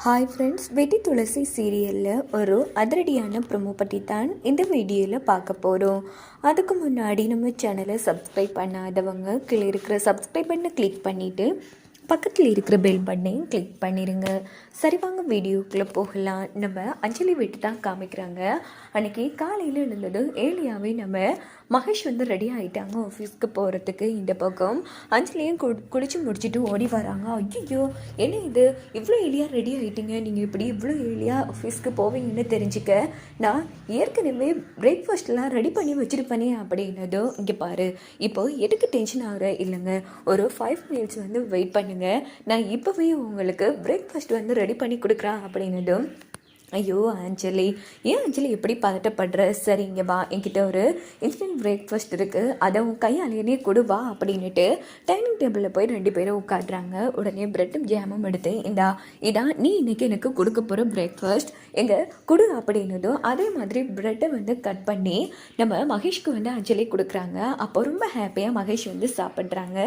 Hi friends வெட்டி துளசி சீரியலில் ஒரு அதிரடியான ப்ரொமோ பற்றி தான் இந்த வீடியோவில் பார்க்க போகிறோம் அதுக்கு முன்னாடி நம்ம சேனலை சப்ஸ்கிரைப் பண்ணாதவங்க கீழே இருக்கிற சப்ஸ்கிரைப் பண்ண கிளிக் பண்ணிவிட்டு பக்கத்தில் இருக்கிற பெல் பட்டனையும் கிளிக் பண்ணிடுங்க சரி வாங்க வீடியோக்குள்ளே போகலாம். நம்ம அஞ்சலி வீட்டு தான் காமிக்கிறாங்க. அன்றைக்கி காலையில் எழுந்ததும் ஏழியாவே நம்ம மகேஷ் வந்து ரெடி ஆகிட்டாங்க ஆஃபீஸ்க்கு போகிறதுக்கு இந்த பக்கம். அஞ்சலியும் கு குளிச்சு முடிச்சுட்டு ஓடி வராங்க. ஐயோ என்ன இது? இவ்வளோ ஏழியாக ரெடி ஆகிட்டீங்க நீங்கள் இப்படி இவ்வளோ ஏழியாக ஆஃபீஸ்க்கு போவீங்கன்னு தெரிஞ்சுக்க. நான் ஏற்கனவே பிரேக்ஃபாஸ்ட்லாம் ரெடி பண்ணி வச்சுருப்பேனே அப்படின்னதும் இங்கே பாரு. இப்போ எதுக்கு டென்ஷன் ஆகிற? இல்லைங்க. ஒரு ஃபைவ் மினிட்ஸ் வந்து வெயிட் பண்ணுங்க. நான் இப்போவே உங்களுக்கு பிரேக்ஃபாஸ்ட் வந்து ரெடி பண்ணி கொடுக்குறேன் அப்படின்னதும் ஐயோ அஞ்சலி. ஏன் அஞ்சலி எப்படி பதட்டப்படுற? சரி இங்கே வா. என்கிட்ட ஒரு இன்ஸ்டன்ட் பிரேக்ஃபாஸ்ட் இருக்குது அதை உன் கையாலேயே கொடு வா அப்படின்னுட்டு டைனிங் டேபிளில் போய் ரெண்டு பேரும் உட்காடுறாங்க உடனே பிரெட்டும் ஜாமும் எடுத்து இந்தா இதான் நீ இன்னைக்கு எனக்கு கொடுக்க போகிற பிரேக்ஃபாஸ்ட் எங்கே கொடு அப்படின்னதும் அதே மாதிரி பிரெட்டை வந்து கட் பண்ணி நம்ம மகேஷ்க்கு வந்து அஞ்சலி கொடுக்குறாங்க. அப்போ ரொம்ப ஹாப்பியாக மகேஷ் வந்து சாப்பிட்றாங்க.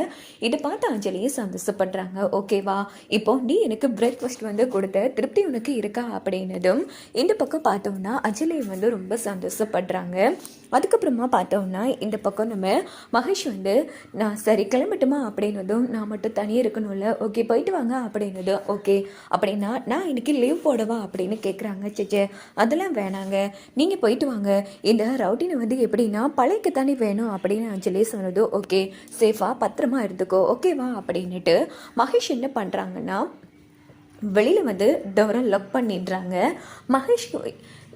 இதை பார்த்து அஞ்சலியும் சந்தோஷப்படுறாங்க. ஓகேவா இப்போ நீ எனக்கு பிரேக்ஃபாஸ்ட் வந்து கொடுத்த திருப்தி உனக்கு இருக்கா? அப்படின்னதும் இந்த பக்கம் பார்த்தோம்னா அஞ்சலி வந்து ரொம்ப சந்தோஷப்படுறாங்க. அதுக்கப்புறமா பார்த்தோம்னா இந்த பக்கம் நம்ம மகேஷ் வந்து நான் சரி கிளம்பட்டுமா? அப்படின்னதும் நான் மட்டும் தனியாக இருக்கணும்ல. ஓகே போயிட்டு வாங்க. அப்படின்னதும் ஓகே. அப்படின்னா நான் இன்னைக்கு லீவ் போடவா? அப்படின்னு கேட்குறாங்க சேச்சே அதெல்லாம் வேணாங்க. நீங்கள் போயிட்டு வாங்க. இந்த ரவுட்டினை வந்து எப்படின்னா பழைக்கத்தானே வேணும்? அப்படின்னு அஞ்சலி சொன்னதும் ஓகே சேஃபாக பத்திரமா இருந்துக்கோ. ஓகேவா? அப்படின்னுட்டு மகேஷ் என்ன பண்ணுறாங்கன்னா வெளியில் வந்து டவரை லவ் பண்ணிடுறாங்க. மகேஷ்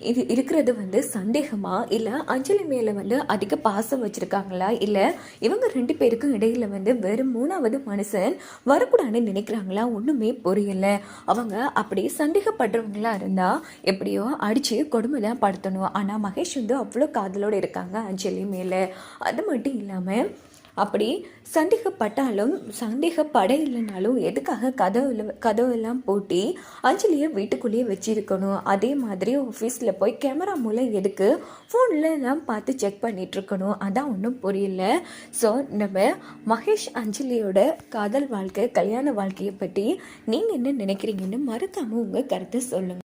இது இருக்கிறது வந்து சந்தேகமா? இல்லை அஞ்சலி மேலே வந்து அதிக பாசம் வச்சுருக்காங்களா? இல்லை இவங்க ரெண்டு பேருக்கும் இடையில வந்து வெறும் மூணாவது மனுஷன் வரக்கூடாதுன்னு நினைக்கிறாங்களா? ஒன்றுமே புரியலை. அவங்க அப்படி சந்தேகப்படுறவங்களா இருந்தால் எப்படியோ அடித்து கொடுமை தான் படுத்தணும். ஆனால் மகேஷ் வந்து அவ்வளோ காதலோடு இருக்காங்க அஞ்சலி மேலே. அது மட்டும் இல்லாமல் அப்படி சந்தேகப்பட்டாலும் சந்தேகப்பட இல்லைனாலும் எதுக்காக கதவுல கதவெல்லாம் பூட்டி அஞ்சலியை வீட்டுக்குள்ளேயே வச்சிருக்கணும்? அதே மாதிரி ஆஃபீஸில் போய் கேமரா மூலம் எதுக்கு ஃபோனில் எல்லாம் பார்த்து செக் பண்ணிட்டுருக்கணும்? அதான் ஒன்றும் புரியல. ஸோ நம்ம மகேஷ் அஞ்சலியோட காதல் வாழ்க்கை கல்யாண வாழ்க்கையை பற்றி நீங்கள் என்ன நினைக்கிறீங்கன்னு மறக்காமல் உங்கள் கருத்தை சொல்லுங்கள்